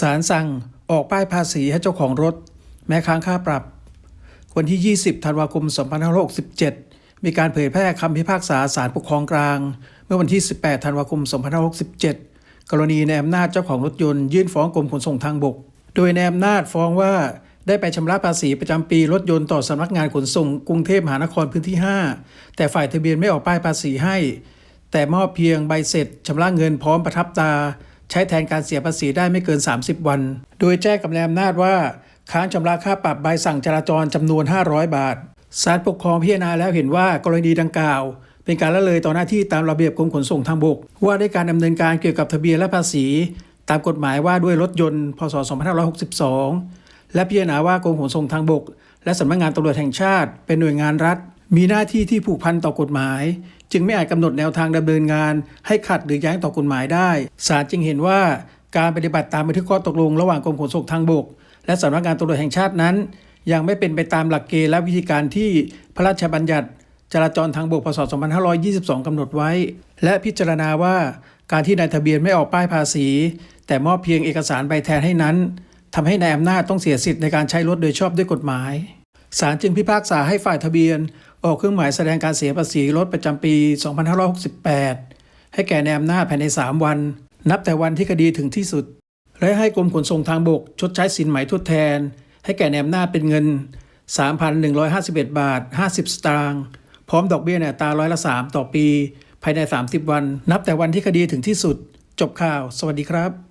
ศาลสั่งออกป้ายภาษีให้เจ้าของรถ แม้ค้างค่าปรับ วันที่ 20 ธันวาคม 2567 มีการเผยแพร่คำพิพากษาศาลปกครองกลาง เมื่อวันที่ 18 ธันวาคม 2567 กรณีในอำนาจเจ้าของรถยนต์ยื่นฟ้องกรมขนส่งทางบก โดยในอำนาจฟ้องว่าได้ไปชำระภาษีประจำปีรถยนต์ต่อสำนักงานขนส่งกรุงเทพมหานครพื้นที่ 5 แต่ฝ่ายทะเบียนไม่ออกป้ายภาษีให้ แต่มอบเพียงใบเสร็จชำระเงินพร้อมประทับตา ใช้แทนการเสียภาษีได้ไม่เกิน 30 วัน โดยแจ้งกับนายอำนาจว่า ค้างชำระค่าปรับใบสั่งจราจรจำนวน 500 บาทศาลปกครองพิจารณาแล้วเห็นว่ากรณีดังกล่าว เป็นการละเลยต่อหน้าที่ตามระเบียบกรมขนส่งทางบก ว่าด้วยการดำเนินการเกี่ยวกับทะเบียนและภาษี ตามกฎหมายว่าด้วยรถยนต์ พศ 2562 และพิจารณาว่ากรมขนส่งทางบก และสำนักงานตำรวจแห่งชาติ เป็นหน่วยงานรัฐ มีหน้าที่ที่ผูกพันต่อกฎหมาย จึงไม่อาจกำหนดแนวทางดำเนินงาน ให้ขัดหรือแย้งต่อกฎหมายได้ศาลจึงเห็นว่าการปฏิบัติตามบันทึกข้อตกลงระหว่างกรมขนส่งทางบก และสำนักงานตำรวจแห่งชาตินั้น ยังไม่เป็นไปตามหลักเกณฑ์และวิธีการที่พระราชบัญญัติจราจรทางบกพศ 2522 กำหนดไว้ และพิจารณาว่าการที่นายทะเบียนไม่ออกป้ายภาษี แต่มอบเพียงเอกสารใบแทนให้นั้นทำให้นายอำนาจต้องเสียสิทธิ์ในการใช้รถโดยชอบด้วยกฎหมาย ศาลจึงพิพากษาให้ฝ่ายทะเบียน ออกเครื่องหมายแสดงการเสียภาษีรถประจำปี 2568 ให้แก่นอำนาจภายใน 3 วัน นับแต่วันที่คดีถึงที่สุด และให้กรมขนส่งทางบก ชดใช้สินไหมทดแทน ให้แก่นอำนาจเป็นเงิน 3,151 บาท 50 สตางค์พร้อมดอกเบี้ยในตาร้อยละ 3 ต่อปี ภายใน 30 วัน นับแต่วันที่คดีถึงที่สุด จบข่าว สวัสดีครับ